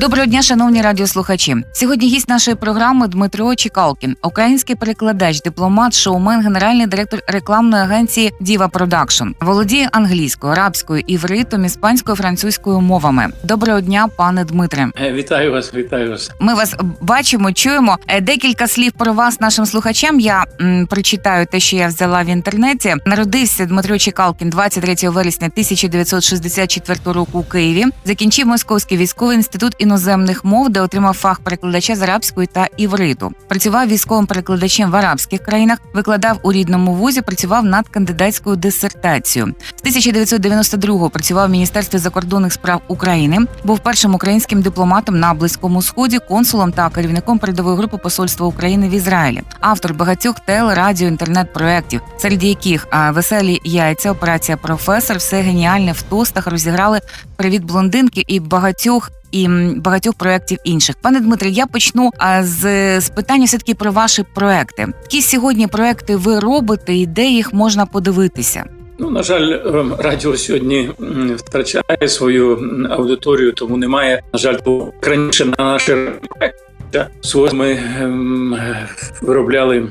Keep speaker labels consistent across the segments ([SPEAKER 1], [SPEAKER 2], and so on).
[SPEAKER 1] Доброго дня, шановні радіослухачі. Сьогодні гість нашої програми Дмитро Чекалкін, український перекладач, дипломат, шоумен, генеральний директор рекламної агенції Діва Продакшн. Володіє англійською, арабською, івритом, іспанською, французькою мовами. Доброго дня, пане Дмитре.
[SPEAKER 2] Е, Вітаю вас, вітаю вас.
[SPEAKER 1] Ми вас бачимо, чуємо. Е, Декілька слів про вас нашим слухачам. Я м, прочитаю те, що я взяла в інтернеті. Народився Дмитро Чекалкін 23 вересня 1964 року у Києві. Закінчив Московський військовий інститут іноземних мов, де отримав фах перекладача з арабської та івриту. Працював військовим перекладачем в арабських країнах, викладав у рідному вузі, працював над кандидатською дисертацією. З 1992-го працював в Міністерстві закордонних справ України. Був першим українським дипломатом на близькому сході, консулом та керівником передової групи посольства України в Ізраїлі. Автор багатьох тел, радіо, інтернет-проєктів, серед яких веселі яйця, операція професор, все геніальне в тостах розіграли привіт блондинки і багатьох. І багатьох проєктів інших, пане Дмитре, я почну з, з питання все таки про ваші проекти. Які сьогодні проекти ви робите, і де їх можна подивитися?
[SPEAKER 2] Ну, на жаль, ем, радіо сьогодні втрачає свою аудиторію, тому немає. На жаль, раніше на наші Свої ми ем, виробляли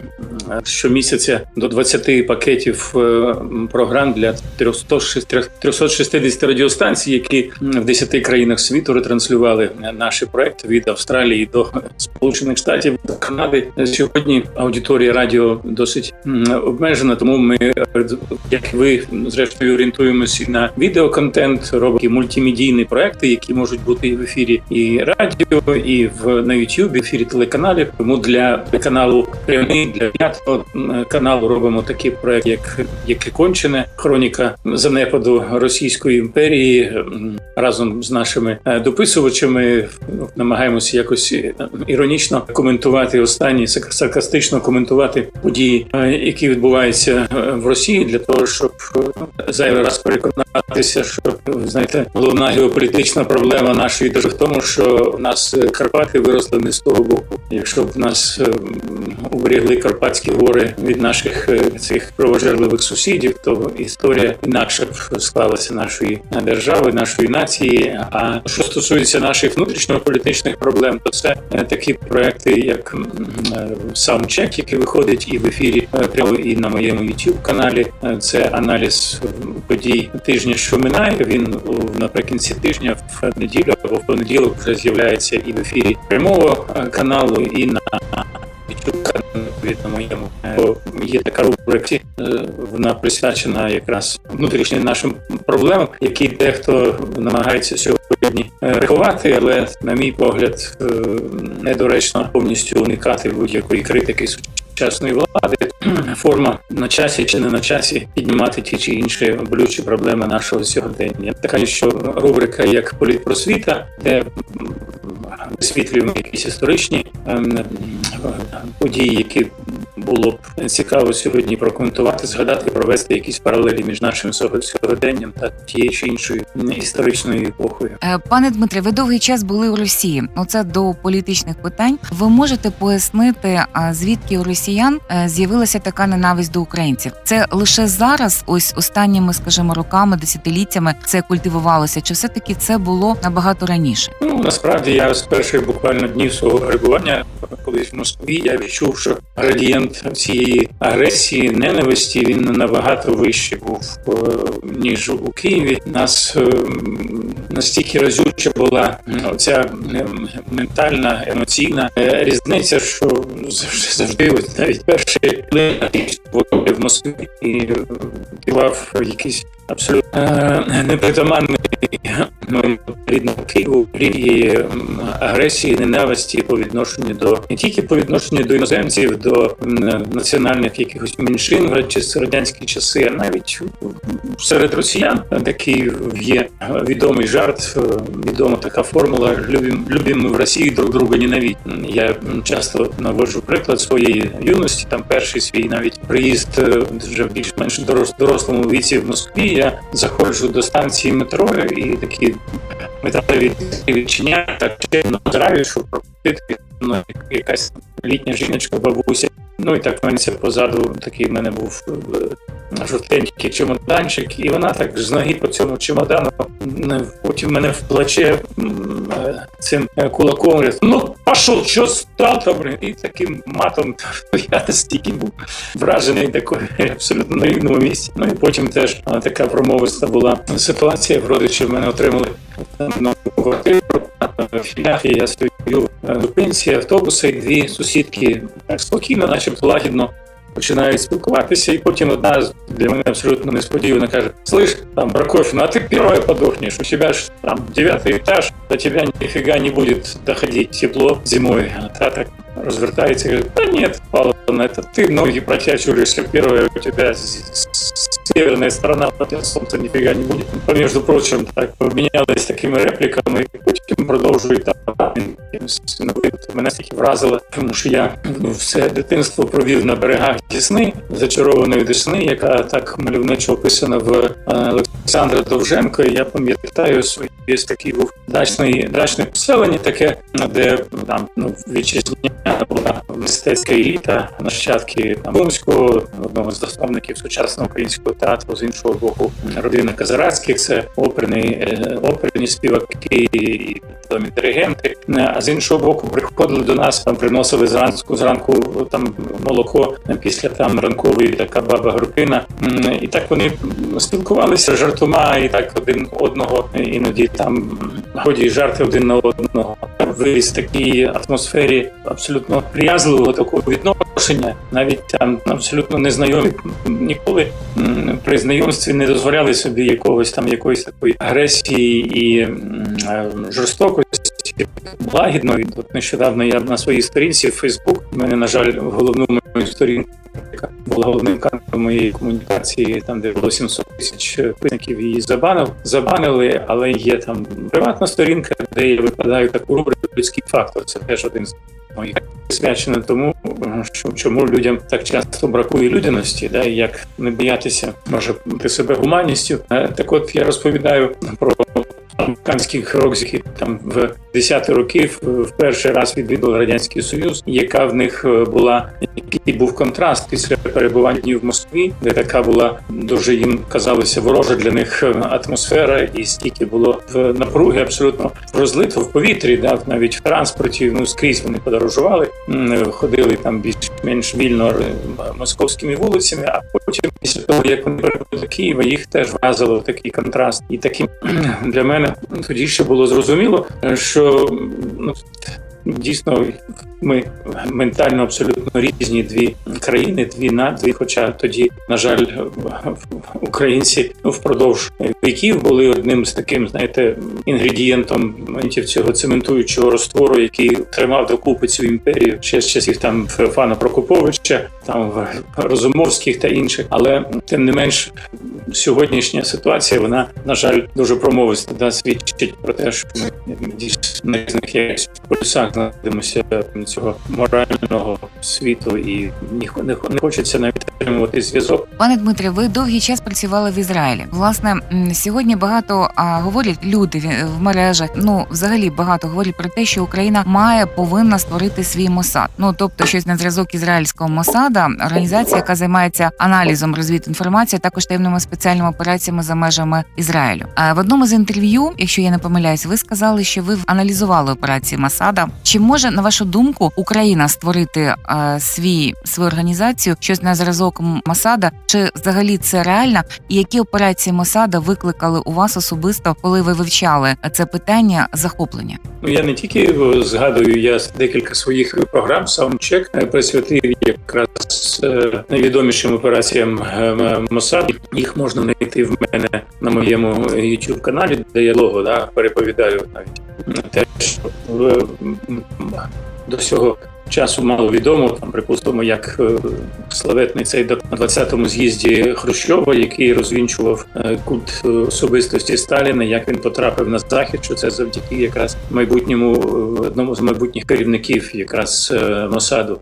[SPEAKER 2] щомісяця до 20 пакетів е, програм для 306 360 радіостанцій, які в 10 країнах світу ретранслювали наші проекти від Австралії до Сполучених Штатів до Канади. Сьогодні аудиторія радіо досить обмежена, тому ми, е, як ви, зрештою орієнтуємося на відеоконтент, робимо мультимедійні проекти, які можуть бути і в ефірі і радіо, і в на YouTube, в ефірі телеканалів. Тому для каналу прямий для п'ятого каналу робимо такий проект, як яке кончене хроніка занепаду Російської імперії разом з нашими е, дописувачами. Намагаємося якось е, іронічно коментувати останні сар- саркастично коментувати події, е, які відбуваються в Росії, для того, щоб зайвий раз переконатися, що знаєте, головна геополітична проблема нашої держави в тому, що в нас Карпати виросли не того боку. Якщо б нас е, м, уберегли Карпатські гори від наших е, цих кровожерливих сусідів, то історія інакше б склалася нашої держави, нашої нації. А що стосується наших внутрішньополітичних проблем, то це е, такі проекти, як е, Soundcheck, який виходить і в ефірі е, прямо і на моєму youtube каналі. Е, Це аналіз е, подій тижня, що минає. Він наприкінці тижня в неділю або в понеділок вже з'являється і в ефірі прямого е, каналу, і на на моєму. Е, Є така рубрика, е, вона присвячена якраз внутрішнім нашим проблемам, які дехто намагається сьогодні е, рихувати, але на мій погляд недоречно повністю уникати будь-якої критики сучасної влади. Форма на часі чи не на часі піднімати ті чи інші болючі проблеми нашого сьогодення. Така що рубрика як політпросвіта, де висвітлюємо якісь історичні ем, події, які було б цікаво сьогодні прокоментувати, згадати, провести якісь паралелі між нашим сьогоденням та тією чи іншою історичною епохою.
[SPEAKER 1] Е, Пане Дмитре, ви довгий час були у Росії. Оце до політичних питань. Ви можете пояснити, звідки у росіян е, з'явилася така ненависть до українців? Це лише зараз, ось останніми, скажімо, роками, десятиліттями це культивувалося, чи все таки це було набагато раніше?
[SPEAKER 2] Ну насправді я з перших буквально днів свого перебування колись в Москві я відчув, що градієнт цієї агресії, ненависті він набагато вищий був е, ніж у Києві. Нас е, настільки разюча була оця е, ментальна емоційна е, різниця, що завжди завжди навіть перший в Москві і співав якийсь абсолютно е, непритаманний моєму Києву м, агресії, ненависті по відношенню до не тільки по відношенню до іноземців, до національних якихось меншин з радянські часи, а навіть серед росіян такий є відомий жарт, е, відома така формула любим, любим в Росії друг друга ненавидь. Я часто наводжу приклад своєї юності. Там перший свій навіть приїзд е, вже більш-менш дорос- дорослому віці в Москві. Я заходжу до станції метро і такі металеві відчиняють, так чинно зраю, щоб пропустити якась літня жіночка, бабуся Ну і так в мене позаду такий в мене був е, жовтенький чемоданчик, і вона так з ноги по цьому чемодану потім мене в плече е, цим е, кулаком. говорить, Ну, пішов, що став там? І таким матом я настільки був вражений такою абсолютно на рівному місці. Ну і потім теж така промовиста була ситуація. В родичі в мене отримали нову квартиру в я е, в зупинці автобуса, і дві сусідки так спокійно, начебто лагідно. Починають спілкуватися, і потім одна з- для мене абсолютно несподівано каже: Слышь, там Прокофьев, ну а ты первая подохнешь, у тебя ж там девятый этаж, до тебя нифига не будет доходить тепло зимой. А та так развертается и говорит, да нет, Павловна, это ты ноги протягиваешься первая, у тебя северная сторона, тебя солнца нифига не будет. А Между прочим, так обмінялись такими репліками, і потім продовжують там. Мене стільки вразило, тому що я ну, все дитинство провів на берегах Десни, зачарованої Десни, яка так мальовничо описана в е, Олександра Довженко. Я пам'ятаю свій є такий був дачний дачне поселення, таке, де там ну, вітчизняна була мистецька еліта, нащадки Бумського, одного з засновників сучасного українського театру, з іншого боку, родина Казарацьких, це оперні, е, оперні співаки відомі диригенти. Е, А з іншого боку, приходили до нас, там приносили зранку зранку там молоко після там ранкової така баба Групина. І так вони спілкувалися жартома, і так один одного іноді там годі жарти один на одного. Виріс в такій атмосфері абсолютно приязливого такого відношення, навіть там абсолютно незнайомі ніколи при знайомстві не дозволяли собі якогось там якоїсь такої агресії і е, жорстокості. Лагідно І от нещодавно я на своїй сторінці в Фейсбук. У мене, на жаль, головну мою сторінку, яка була головним каналом моєї комунікації, там де було 700 тисяч підписників, її забанив, забанили, але є там приватна сторінка, де я викладаю таку рубрику людський фактор. Це теж один з моїх присвячено тому, що чому людям так часто бракує людяності, да, як не боятися може бути себе гуманністю. Е, Так от я розповідаю про американських рок, які там в 10-ті роки в- в перший раз відвідали радянський союз, яка в них е, була який був контраст після перебування в Москві, де така була дуже їм казалося ворожа для них е, атмосфера, і стільки було в напруги абсолютно розлито в повітрі, да, навіть в транспорті. Ну скрізь вони подорожували, ходили там більш-менш вільно е, московськими вулицями. А потім, після того як вони прибули до Києва, їх теж вразило такий контраст. І таким для мене тоді ще було зрозуміло, що ну. Дійсно, ми ментально абсолютно різні дві країни, дві на дві. Хоча тоді, на жаль, українці впродовж віків були одним з таким, знаєте, інгредієнтом цього цементуючого розтвору, який тримав докупи цю імперію ще з часів там Феофана Прокоповича, там Розумовських та інших. Але тим не менш, сьогоднішня ситуація, вона на жаль дуже промовиста, да, свідчить про те, що ми дійсно на різних якось полюсах знаходимося цього морального світу, і ні- не, хочеться навіть підтримувати зв'язок.
[SPEAKER 1] Пане Дмитре, ви довгий час працювали в Ізраїлі. Власне, сьогодні багато а, говорять люди в- мережах. Ну, взагалі багато говорять про те, що Україна має повинна створити свій Мосад. Ну тобто, щось на зразок ізраїльського Мосада, організація, яка займається аналізом розвідінформації, а також таємними спеціальними операціями за межами Ізраїлю. А в одному з інтерв'ю, якщо я не помиляюсь, ви сказали, що ви аналізували операції Масада. Чи може, на вашу думку, Україна створити е, свій свою організацію, щось на зразок Масада? Чи взагалі це реально? І які операції Масада викликали у вас особисто, коли ви вивчали це питання захоплення?
[SPEAKER 2] Ну я не тільки е, згадую, я декілька своїх програм саундчек е, присвятив якраз е, найвідомішим операціям М- Моссаду. Їх можна знайти в мене на моєму youtube каналі, де я лого да, переповідаю навіть те, що е, до цього часу мало відомо. Там припустимо, як е, славетний цей на 20-му з'їзді Хрущова, який розвінчував е, культ е, особистості Сталіна, як він потрапив на захід, що це завдяки якраз майбутньому одному з майбутніх керівників, якраз Мосаду.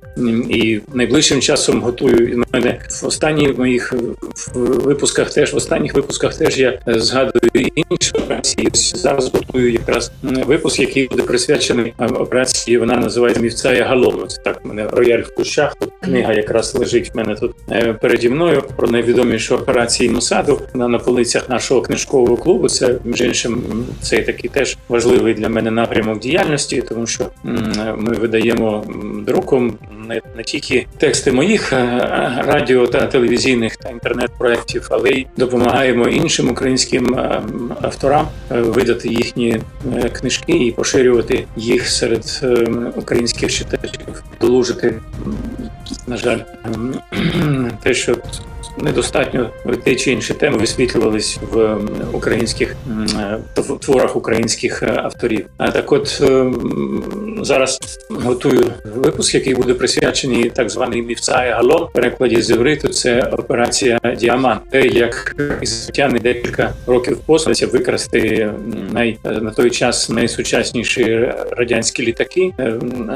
[SPEAKER 2] І найближчим часом готую і мене в останніх моїх випусках, теж в останніх випусках теж я згадую інші операції. Зараз готую якраз випуск, який буде присвячений операції. Вона називається Мівця Ягалом. Ось так мене рояль в кущах. Тут книга якраз лежить в мене тут е, переді мною про найвідоміші операції Мосаду Вона на полицях нашого книжкового клубу. Це між іншим цей це такий теж важливий для мене напрямок діяльності, тому що ми видаємо друком не, не тільки тексти моїх е, радіо та телевізійних та інтернет-проєктів, але й допомагаємо іншим українським е, авторам е, видати їхні е, книжки і поширювати їх серед е, українських читачів, долужити, на жаль, те, що недостатньо те чи інші теми висвітлювались в українських е, творах українських е, авторів. А так, от е, зараз готую випуск, який буде присвячений так званий мівцай Галон. Перекладі з івриту це операція Діамант. Те, як ізраїльтяни декілька років поспіль викрасти най на той час найсучасніші радянські літаки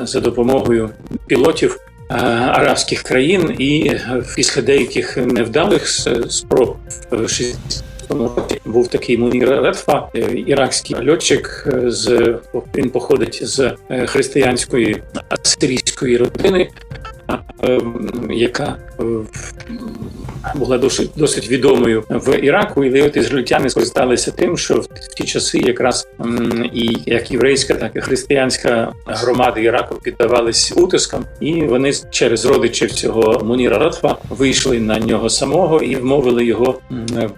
[SPEAKER 2] за допомогою пілотів арабських країн, і е, після деяких невдалих спроб в 60-му році був такий Мунір Летфа, е, іракський льотчик. е, З він походить з е, християнської асирійської родини, е, яка е, була досить досить відомою в Іраку, і от ізраїльтяни скористалися тим, що в ті часи якраз і як єврейська, так і християнська громади Іраку піддавались утискам, і вони через родичів цього Муніра Ратфа вийшли на нього самого і вмовили його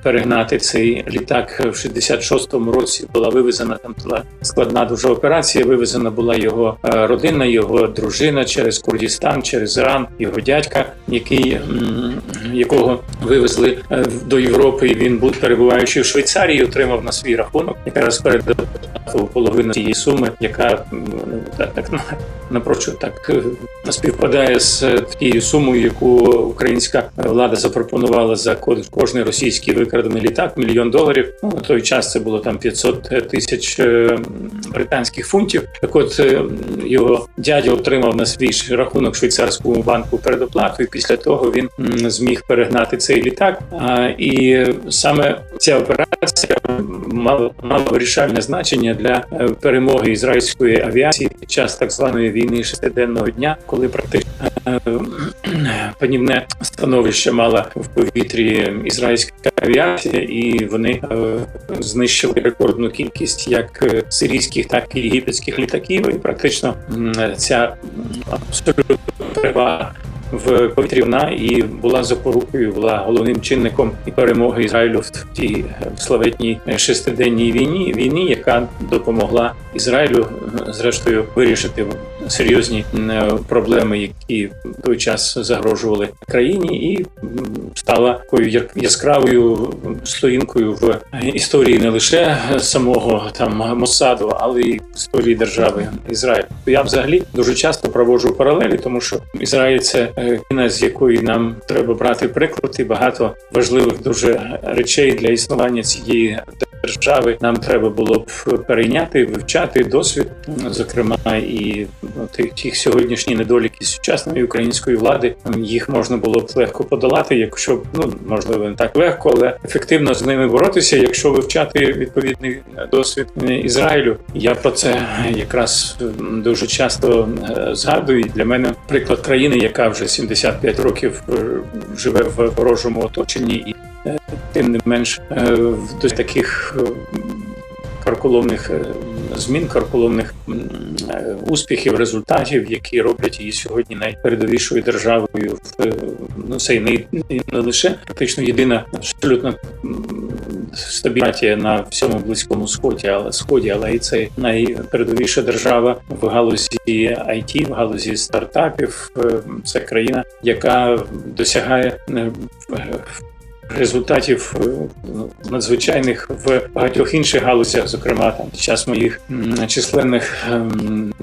[SPEAKER 2] перегнати цей літак в 66-му році. Була вивезена там була складна дуже операція. Вивезена була його е, родина, його дружина через Курдістан, через Іран, його дядька, який м, вивезли е, до Європи. І він був перебуваючи в Швейцарії, отримав на свій рахунок якраз передав половину цієї суми, яка так, так на- напрочуд так е, співпадає з е, тією сумою, яку українська влада запропонувала за кожний російський викрадений літак мільйон доларів. Ну на той час це було там 500 тисяч е, британських фунтів. Так от його дядя отримав на свій рахунок швейцарському банку передоплату, і після того він зміг перегнати цей літак. І саме ця операція мала мала вирішальне значення для е, перемоги ізраїльської авіації під час так званої війни шестиденного дня, коли практично е, панівне становище мала в повітрі ізраїльська авіація, і вони е, знищили рекордну кількість як сирійських, так і єгипетських літаків. І практично ця абсолютно перевага в повітрі вона і була запорукою, була головним чинником і перемоги Ізраїлю в тій е, славетній шестиденній війні, війні, яка допомогла Ізраїлю е, зрештою вирішити серйозні е, проблеми, які в той час загрожували країні, і стала такою яскравою сторінкою в історії не лише самого там Мосаду, але й історії держави Ізраїль. Я взагалі дуже часто проводжу паралелі, тому що Ізраїль це е, країна, з якої нам треба брати приклад, і багато важливих дуже речей для існування цієї держави нам треба було б перейняти, вивчати досвід, зокрема і ну, тих, тих сьогоднішні недоліки сучасної української влади. Їх можна було б легко подолати, якщо б, ну можливо не так легко, але ефективно з ними боротися, якщо вивчати відповідний досвід Ізраїлю. Я про це якраз дуже часто згадую. Для мене приклад країни, яка вже 75 років е, живе в ворожому оточенні і тим не менш е, в до таких е, карколомних е, змін, карколомних е, успіхів, результатів, які роблять її сьогодні найпередовішою державою в е, ну це не, не лише практично єдина абсолютно м, стабільна на всьому близькому сході, але сході, але і це найпередовіша держава в галузі IT, в галузі стартапів. Е, Це країна, яка досягає е, результатів е, надзвичайних в багатьох інших галузях, зокрема там під час моїх численних ем,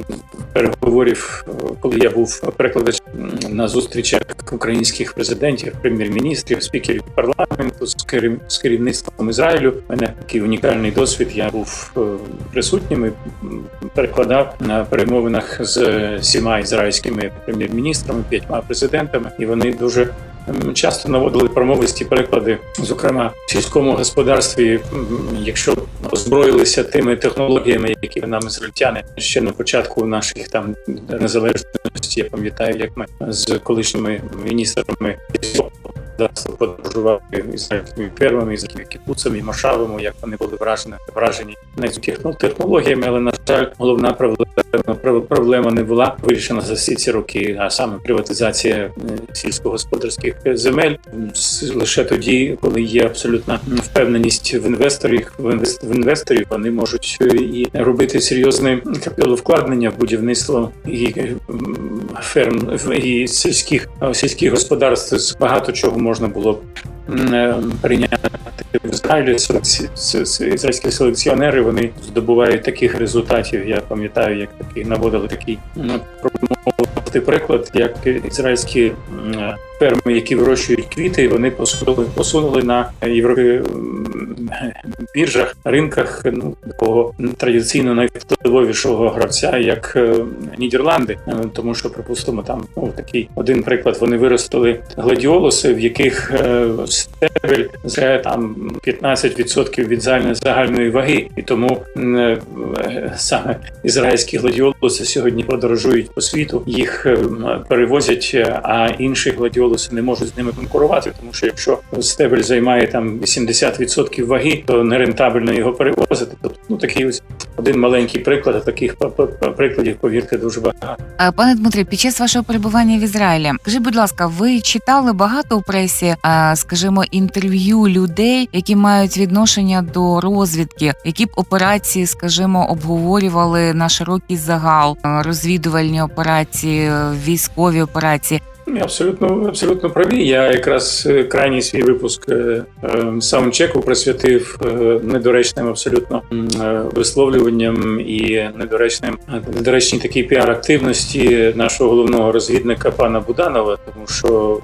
[SPEAKER 2] переговорів, е, коли я був перекладач на зустрічах українських президентів, прем'єр-міністрів, спікерів парламенту з керів- з керівництвом Ізраїлю. У мене такий унікальний досвід. Я був е, присутнім і перекладав на перемовинах з всіма ізраїльськими прем'єр-міністрами, п'ятьма президентами, і вони дуже часто наводили промовисті приклади, зокрема в сільському господарстві, якщо озброїлися тими технологіями, які нам ізраїльтяни ще на початку наших там незалежності. Я пам'ятаю, як ми з колишніми міністрами подорожували ізраїльськими первими, ізраїльськими кіпуцами, машавами, як вони були вражені, вражені навіть техно- технологіями, але на жаль, головна проблема, проб- проблема не була вирішена за всі ці роки, а саме приватизація е, сільськогосподарських земель. Лише тоді, коли є абсолютна впевненість в інвесторів, в інвес- інвесторів, вони можуть е, і робити серйозне капіталовкладення в будівництво і е, ферм і сільських сільських господарств. З багато чого можна було прийняти в Ізраїлі. Ізраїльські селекціонери вони здобувають таких результатів. Я пам'ятаю, як такі наводили такий приклад, як ізраїльські е, ферми, які вирощують квіти, вони посунули, посунули на європі біржах, ринках ну такого традиційно найвпливовішого гравця, як е, Нідерланди, Е, тому що припустимо там ну, такий один приклад. Вони виростили гладіолуси, в яких е, стебель вже там 15% від загальної ваги, і тому саме ізраїльські гладіолуси сьогодні подорожують по світу, їх перевозять, а інші гладіолуси не можуть з ними конкурувати, тому що якщо стебель займає там 80% ваги, то нерентабельно його перевозити. Тобто, ну такий ось один маленький приклад, а таких прикладів, повірте, дуже багато.
[SPEAKER 1] Е, Пане Дмитрі, під час вашого перебування в Ізраїлі, скажіть, будь ласка, ви читали багато у пресі, е, скажімо, інтерв'ю людей, які мають відношення до розвідки, які б операції, скажімо, обговорювали на широкий загал, е, розвідувальні операції, військові операції.
[SPEAKER 2] Ні, Абсолютно, абсолютно праві. Я якраз е, крайній свій випуск е, е, саундчеку присвятив е, недоречним абсолютно висловлюванням і недоречним недоречній такій піар-активності нашого головного розвідника пана Буданова, тому що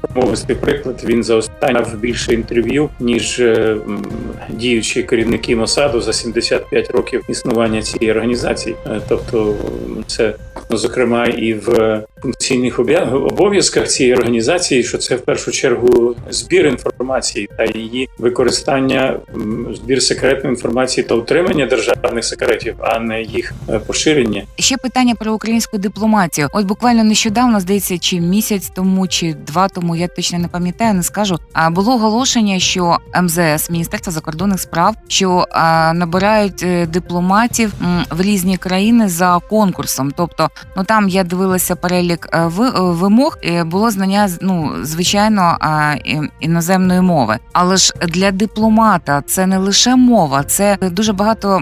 [SPEAKER 2] промовистий приклад він за останній більше інтерв'ю ніж діючі керівники Мосаду за 75 років існування цієї організації. Тобто, це ну, зокрема і в функційних обов'язках цієї організації, що це в першу чергу збір інформації та її використання, збір секретної інформації та утримання державних секретів, а не їх е, поширення.
[SPEAKER 1] Ще питання про українську дипломатію. От буквально нещодавно, здається, чи місяць тому, чи два тому, я точно не пам'ятаю, не скажу. А було оголошення, що МЗС Міністерство закордонних справ, що набирають е, дипломатів в різні країни за конкурсом. Тобто, ну там я дивилася перелік е, ви- е, вимог. е, Було знання ну звичайно іноземної мови. Але ж для дипломата це не лише мова, це дуже багато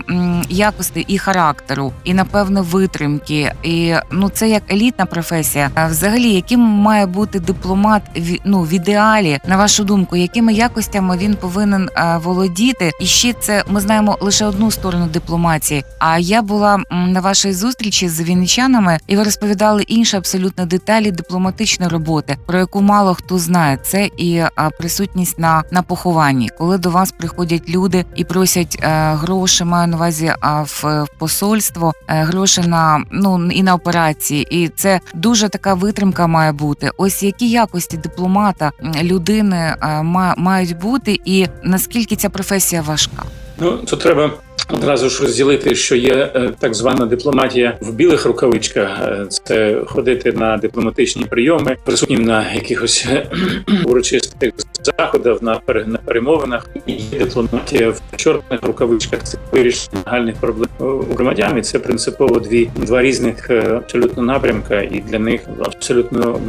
[SPEAKER 1] якостей і характеру, і напевно витримки. І ну це як елітна професія. Взагалі, яким має бути дипломат ну, в ідеалі, на вашу думку, якими якостями він повинен е, володіти? І ще це ми знаємо лише одну сторону дипломатії. А я була на вашій зустрічі з вінничанами, і ви розповідали інші абсолютно деталі дипломатичної роботи, про яку мало хто знає. Це і присутність на, на похованні, коли до вас приходять люди і просять е, гроші, маю на увазі в, посольство, е, гроші на ну і на операції, і це дуже така витримка має бути. Ось які якості дипломата людини е, ма- мають бути, і наскільки ця професія важка?
[SPEAKER 2] Ну тут треба одразу ж розділити, що є е, так звана дипломатія в білих рукавичках. Е, Це ходити на дипломатичні прийоми, присутнім на якихось е, урочистих заходах, на пере- на перемовинах. І дипломатія в чорних рукавичках. Це вирішення нагальних проблем громадян. І це принципово дві два різних е, абсолютно напрямка, і для них абсолютно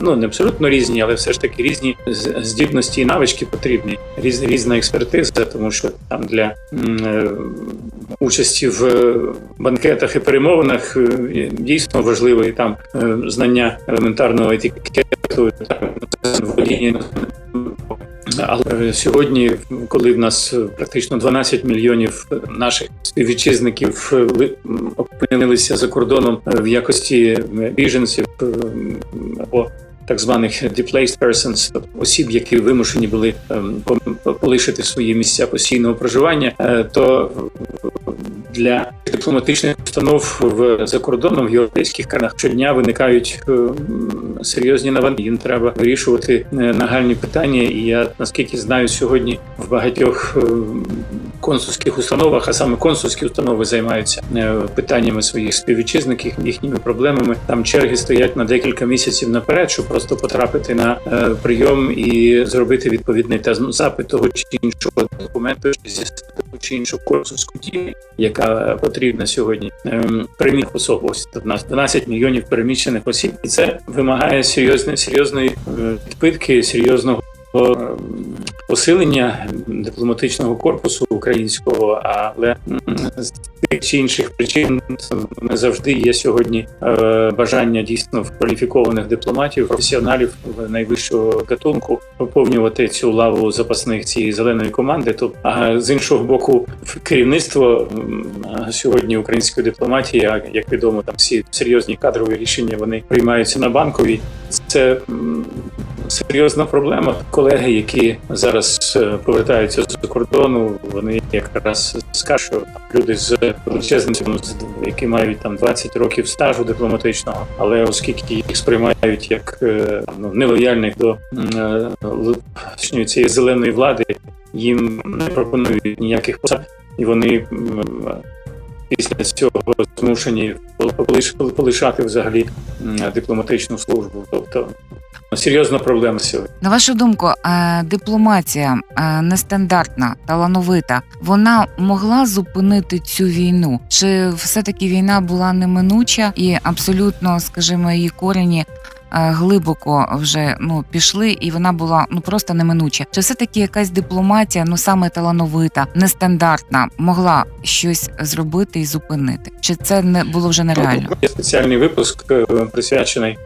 [SPEAKER 2] ну не абсолютно різні, але все ж таки різні здібності і навички потрібні. Різ, різна експертиза, тому що там для е, участі в е, банкетах і перемовинах дійсно важливо і там знання елементарного етикету, там, володіння. Але сьогодні, коли в нас практично 12 мільйонів наших співвітчизників е, опинилися за кордоном е, в якості біженців е, або так званих displaced persons, тобто осіб, які вимушені були полишити свої місця постійного проживання, е, то для дипломатичних установ в за кордоном в європейських країнах щодня виникають е, серйозні навантаження. Їм треба вирішувати е, нагальні питання. І я наскільки знаю, сьогодні в багатьох е, консульських установах, а саме консульські установи займаються е, питаннями своїх співвітчизників, їхніми проблемами. Там черги стоять на декілька місяців наперед, щоб просто потрапити на е, прийом і зробити відповідний та запит того чи іншого документу зі того чи іншого консульську дію, яка потрібна сьогодні. Переміг особ, ось у нас 12 мільйонів переміщених осіб, і це вимагає серйозної серйозної е, підпитки, серйозного ем, посилення дипломатичного корпусу українського, але з тих чи інших причин не завжди є сьогодні е, бажання дійсно кваліфікованих дипломатів, професіоналів найвищого гатунку поповнювати цю лаву запасних цієї зеленої команди. То а з іншого боку, керівництво сьогодні української дипломатії, а як відомо, там всі серйозні кадрові рішення вони приймаються на банковій. Це серйозна проблема. Колеги, які зараз е, повертаються з кордону, вони якраз скажуть, люди з величезним які мають там 20 років стажу дипломатичного, але оскільки їх сприймають як е, ну, нелояльних до е, цієї зеленої влади, їм не пропонують ніяких посад, і вони після цього змушені полиш- полишати взагалі дипломатичну службу. Тобто серйозна проблема сьогодні.
[SPEAKER 1] На вашу думку, е, дипломатія е, нестандартна, талановита, вона могла зупинити цю війну? Чи все-таки війна була неминуча і абсолютно, скажімо, її корені глибоко вже ну пішли, і вона була ну просто неминуча? Чи все таки якась дипломатія, ну саме талановита, нестандартна, могла щось зробити і зупинити? Чи це не було вже нереально?
[SPEAKER 2] Є спеціальний випуск е, присвячений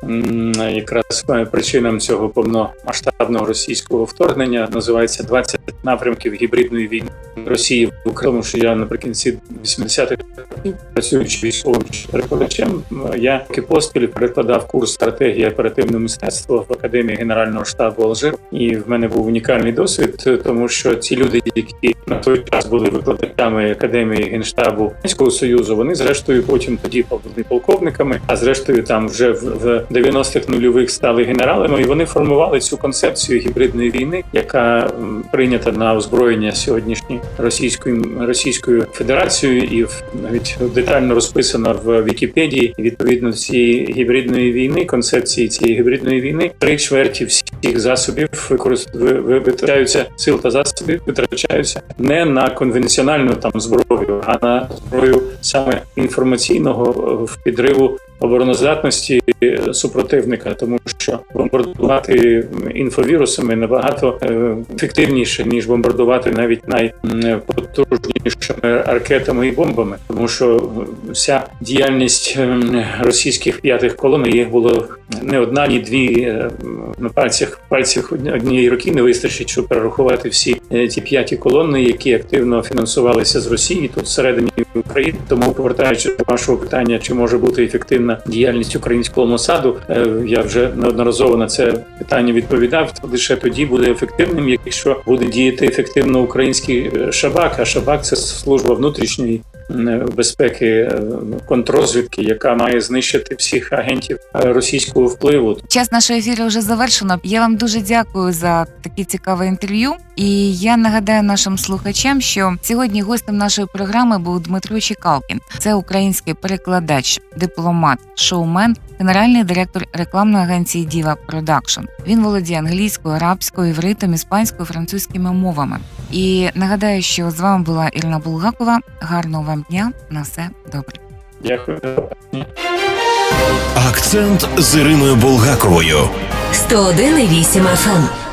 [SPEAKER 2] якраз е, причинам цього повномасштабного російського вторгнення. Називається «20 напрямків гібридної війни Росії в Україну. Що я наприкінці 80-х років, працюючи військовим перекладачем, я поспіль перекладав курс стратегії оперативного мистецтва в академії генерального штабу Алжир. І в мене був унікальний досвід, е, тому що ці люди, які на той час були викладачами академії генштабу Радянського Союзу, вони зрештою потім тоді були полковниками, а зрештою там вже в, в 90-х нульових стали генералами, і вони формували цю концепцію гібридної війни, яка прийнята на озброєння сьогоднішньої російською Російською Федерацією, і навіть детально розписана в Вікіпедії. Відповідно цієї гібридної війни, концепції цієї гібридної війни, три чверті всіх засобів витрачаються сил та засобів, витрачаються не на конвенціональну там зброю, а на зброю саме інформаційного е, підриву обороноздатності супротивника, тому що бомбардувати інфовірусами набагато е, ефективніше ніж бомбардувати навіть найпотужнішими ракетами і бомбами, тому що вся діяльність е, російських п'ятих колон їх було не одна, ні дві е, на пальцях пальцях однієї руки не вистачить, щоб перерахувати всі ті п'яті колони, які активно фінансувалися з Росії тут всередині України. Тому повертаючись до вашого питання, чи може бути ефективна діяльність українського Мосаду, е, я вже неодноразово на це питання відповідав. Лише тоді буде ефективним, якщо буде діяти ефективно український е, шабак. А шабак це служба внутрішньої безпеки е, контррозвідки, яка має знищити всіх агентів е, російського впливу.
[SPEAKER 1] Час нашого ефіру вже завершено. Я вам дуже дякую за таке цікаве інтерв'ю. І я нагадаю нашим слухачам, що сьогодні гостем нашої програми був Дмитро Чекалкін. Це український перекладач, дипломат, шоумен, генеральний директор рекламної агенції Діва Продакшн. Він володіє англійською, арабською, євритом, іспанською, французькими мовами. І нагадаю, що з вами була Ірина Булгакова. Гарного вам дня. На все добре.
[SPEAKER 2] Дякую.
[SPEAKER 3] Акцент з Іриною Булгаковою.
[SPEAKER 4] 101,8 FM.